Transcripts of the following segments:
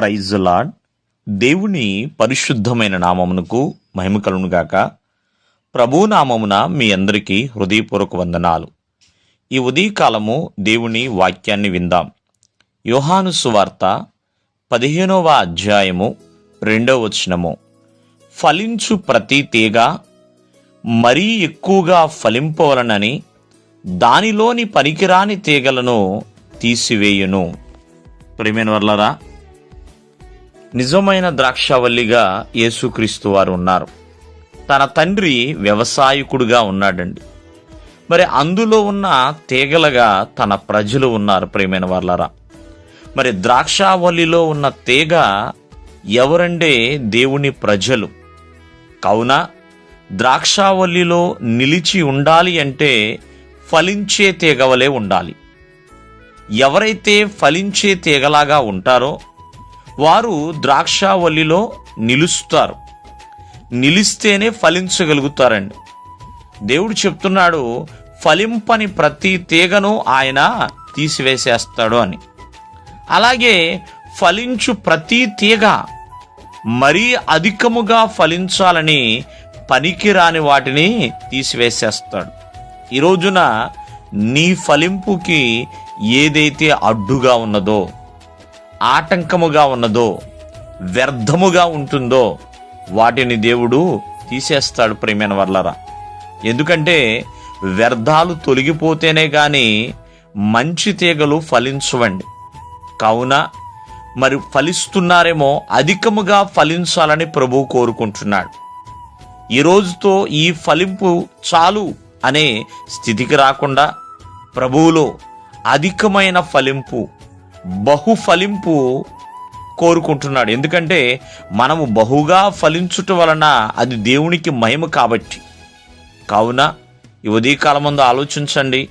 Praise lord దేవుని పరిశుద్ధమైన నామమునకు మహిమ కలుగునుగాక ప్రభు నామమున మీ అందరికీ హృదయపూర్వక వందనాలు. ఈ ఉదయకాలము దేవుని వాక్యాన్ని విందాం. యోహాను సువార్త పదిహేనవ అధ్యాయము రెండవ వచనము. ఫలించు ప్రతి తీగ మరీ ఎక్కువగా ఫలింపవలనని దానిలోని పనికిరాని తీగలను తీసివేయును. ప్రేమైన వర్లరా నిజమైన ద్రాక్షావల్లిగా యేసుక్రీస్తు వారు ఉన్నారు. తన తండ్రి వ్యవసాయకుడుగా ఉన్నాడండి. మరి అందులో ఉన్న తీగలగా తన ప్రజలు ఉన్నారు ప్రేమైన వాళ్ళరా మరి ద్రాక్షావల్లిలో ఉన్న తీగ ఎవరంటే దేవుని ప్రజలు? కావున ద్రాక్షావల్లిలో నిలిచి ఉండాలి అంటే ఫలించే తీగవలే ఉండాలి. ఎవరైతే ఫలించే తీగలాగా ఉంటారో వారు ద్రాక్షావల్లిలో నిలుస్తారు. నిలిస్తేనే ఫలించగలుగుతారండి. దేవుడు చెప్తున్నాడు ఫలింపని ప్రతి తీగను ఆయన తీసివేసేస్తాడు అని. అలాగే ఫలించు ప్రతి తీగ మరీ అధికముగా ఫలించాలని పనికిరాని వాటిని తీసివేసేస్తాడు. ఈ రోజున నీ ఫలింపుకి ఏదైతే అడ్డుగా ఉన్నదో ఆటంకముగా ఉన్నదో వ్యర్థముగా ఉంటుందో వాటిని దేవుడు తీసేస్తాడు ప్రేమైన వర్లరా. ఎందుకంటే వ్యర్థాలు తొలగిపోతేనే గాని మంచి తీగలు ఫలించవండి. కావున మరి ఫలిస్తున్నారేమో అధికముగా ఫలించాలని ప్రభు కోరుకుంటున్నాడు. ఈ రోజుతో ఈ ఫలింపు చాలు అనే స్థితికి రాకుండా ప్రభువులో అధికమైన ఫలింపు బహు ఫలింపు కోరుకుంటున్నాడు. ఎందుకంటే మనము బహుగా ఫలించుట వలన అది దేవునికి మహిమ కాబట్టి. కావున ఈ ఉదయకాలం ముందు ఆలోచించండి.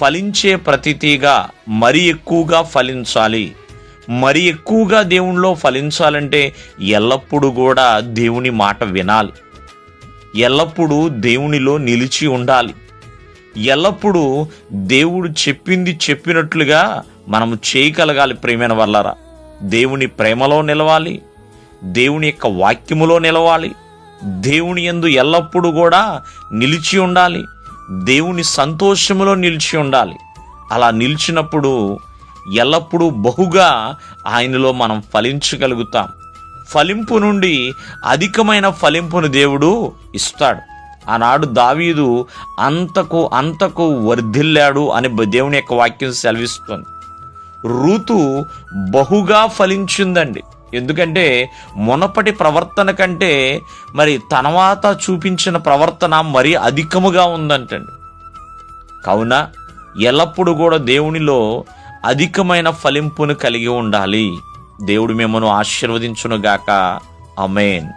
ఫలించే ప్రతితీగా మరీ మరి ఎక్కువగా ఫలించాలి. మరి ఎక్కువగా దేవునిలో ఫలించాలంటే ఎల్లప్పుడూ కూడా దేవుని మాట వినాలి. ఎల్లప్పుడూ దేవునిలో నిలిచి ఉండాలి. ఎల్లప్పుడూ దేవుడు చెప్పింది చెప్పినట్లుగా మనము చేయగలగాలి ప్రేమైన వల్లరా దేవుని ప్రేమలో నిలవాలి దేవుని యొక్క వాక్యములో నిలవాలి దేవుని యందు ఎల్లప్పుడూ కూడా నిలిచి ఉండాలి దేవుని సంతోషములో నిలిచి ఉండాలి. అలా నిలిచినప్పుడు ఎల్లప్పుడూ బహుగా ఆయనలో మనం ఫలించగలుగుతాం. ఫలింపు నుండి అధికమైన ఫలింపును దేవుడు ఇస్తాడు. ఆనాడు దావీదు అంతకు అంతకు వర్ధిల్లాడు అని దేవుని యొక్క వాక్యం సెలవిస్తుంది. ఋతు బహుగా ఫలించిందండి. ఎందుకంటే మునపటి ప్రవర్తన కంటే మరి తనవాత చూపించిన ప్రవర్తన మరీ అధికముగా ఉందంటండి. కావున ఎల్లప్పుడూ కూడా దేవునిలో అధికమైన ఫలింపును కలిగి ఉండాలి. దేవుడు మిమ్మను ఆశీర్వదించునుగాక. అమేన్